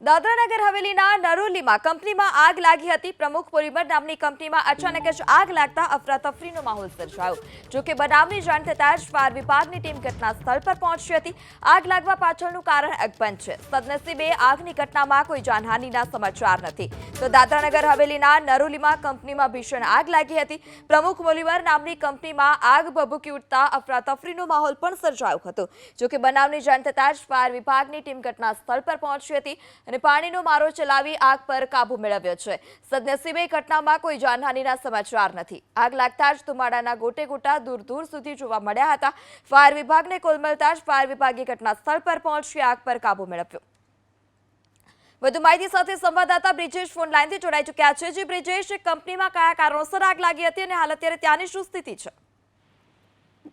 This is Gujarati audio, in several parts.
દાદરાનગર હવેલીના નરોલીમાં કંપનીમાં આગ લાગી હતી. પ્રમુખ પોલિમર નામની કંપનીમાં અચાનક જ આગ લાગતા અફરાતફરીનો માહોલ સર્જાયો. જોકે બનાવની જાણ થતાં જ ફાયર વિભાગની ટીમ ઘટના સ્થળ પર પહોંચી હતી. આગ લાગવા પાછળનું કારણ અકબંધ છે. સદનસીબે આગની ઘટનામાં કોઈ જાનહાનિના સમાચાર નથી. તો દાદરાનગર હવેલીના નરોલીમાં કંપનીમાં ભીષણ આગ લાગી હતી. પ્રમુખ પોલિમર નામની કંપનીમાં આગ ભભૂકી ઉઠતા અફરાતફરીનો માહોલ પણ સર્જાયો હતો. જોકે બનાવની જાણ થતાં જ ફાયર વિભાગની ટીમ ઘટના સ્થળ પર પહોંચી હતી. અને પાણીનો મારો ચલાવી આગ પર કાબુ મેળવ્યો છે. સદનસીબે ઘટનામાં કોઈ જાનહાનિના સમાચાર નથી. આગ લાગતા જ ધુમાડાના ગોટે ગોટા દૂર દૂર સુધી જોવા મળ્યા હતા. ફાયર વિભાગને કોલ મળતા જ ફાયર વિભાગે ઘટના સ્થળ પર પહોંચી આગ પર કાબુ મેળવ્યો. વધુ માહિતી સાથે સંવાદદાતા બ્રિજેશ ફોન લાઈનથી જોડાઈ ચૂક્યા છે. જે બ્રિજેશ, કંપનીમાં કયા કારણોસર આગ લાગી હતી અને હાલ અત્યારે ત્યાંની શું સ્થિતિ છે?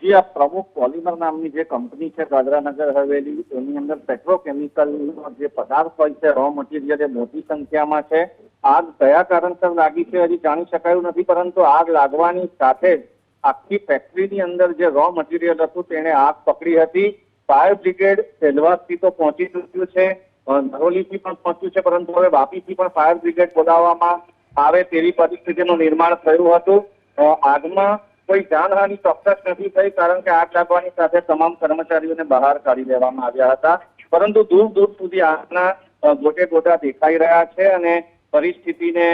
જી આ પ્રમુખ પોલિમર નામની જે કંપની છે દાદરાનગર હવેલી, એની અંદર પેટ્રોકેમિકલ જે પદાર્થ હોય છે રો મટીરિયલ એ મોટી સંખ્યામાં છે. આગ કયા કારણસર લાગી છે હજી જાણી શકાયું નથી, પરંતુ આગ લાગવાની સાથે જ આખી ફેક્ટરીની અંદર જે રો મટીરિયલ હતું, તેણે આગ પકડી હતી. ફાયર બ્રિગેડ સેલવાસથી તો પહોંચી ચૂક્યું છે નરોલીથી પણ પહોંચ્યું છે, પરંતુ હવે વાપીથી પણ ફાયર બ્રિગેડ બોલાવવામાં આવે તેવી પરિસ્થિતિનું નિર્માણ થયું હતું. આગમાં કોઈ જાનહાની ચોક્કસ નથી થઈ, કારણ કે આગ લાગવાની સાથે તમામ કર્મચારીઓને બહાર કાઢી દેવામાં આવ્યા હતા. પરંતુ દૂર દૂર સુધી આગના ગોટે ગોટા દેખાઈ રહ્યા છે અને પરિસ્થિતિને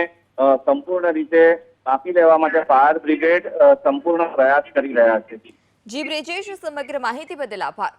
સંપૂર્ણ રીતે કાપી લેવા માટે ફાયર બ્રિગેડ સંપૂર્ણ પ્રયાસ કરી રહ્યા છે. જી બ્રિજેશ, સમગ્ર માહિતી બદલ આભાર.